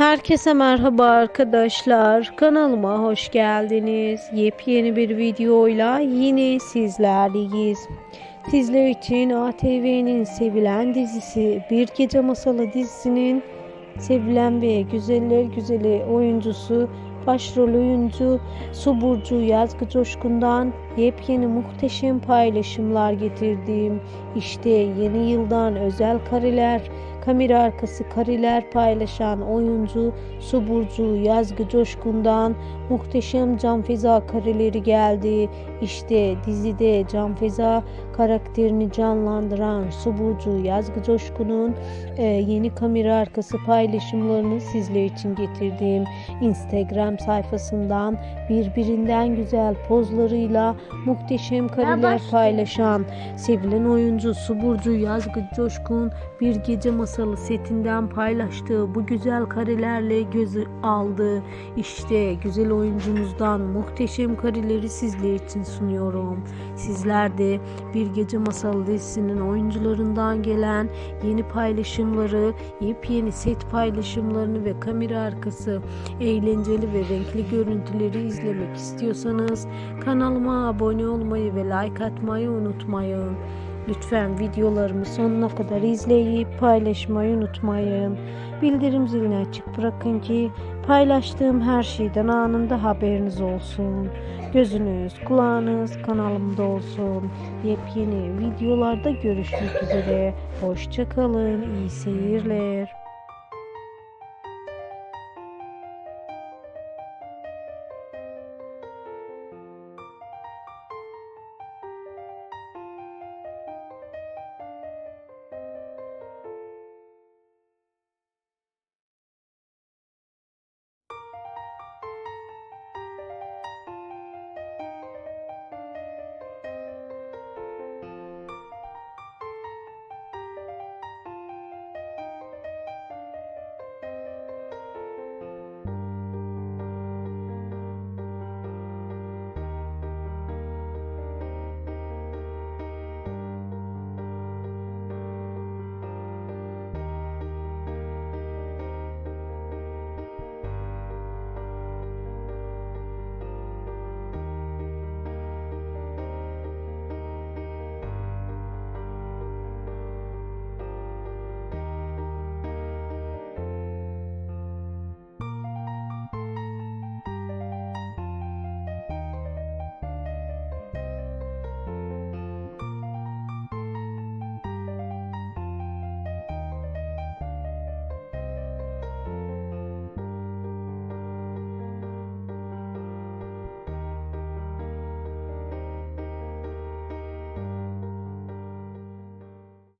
Herkese merhaba arkadaşlar. Kanalıma hoş geldiniz. Yepyeni bir videoyla yine sizlerleyiz. Sizler için ATV'nin sevilen dizisi Bir Gece Masalı dizisinin sevilen ve güzeller güzeli oyuncusu başrol oyuncu Suburcu Yazgı Coşkun'dan yepyeni muhteşem paylaşımlar getirdiğim işte yeni yıldan özel kareler kamera arkası kareler paylaşan oyuncu Suburcu Yazgı Coşkun'dan muhteşem Can Feza kareleri geldi. İşte dizide Can Feza karakterini canlandıran Suburcu Yazgı Coşkun'un e, yeni kamera arkası paylaşımlarını sizler için getirdim. Instagram sayfasından birbirinden güzel pozlarıyla muhteşem kareler paylaşan sevilen oyuncu Suburcu Yazgı Coşkun bir gece masalı setinden paylaştığı bu güzel karelerle gözü aldı. İşte güzel oyuncumuzdan muhteşem kareleri sizler için sunuyorum. Sizler de bir gece masalı dizisinin oyuncularından gelen yeni paylaşımları, yepyeni set paylaşımlarını ve kamera arkası eğlenceli ve renkli görüntüleri izlemek istiyorsanız kanalıma abone olmayı ve like atmayı unutmayın. Lütfen videolarımı sonuna kadar izleyip paylaşmayı unutmayın. Bildirim zilini açık bırakın ki paylaştığım her şeyden anında haberiniz olsun. Gözünüz, kulağınız kanalımda olsun. Yepyeni videolarda görüşmek üzere. Hoşçakalın, iyi seyirler.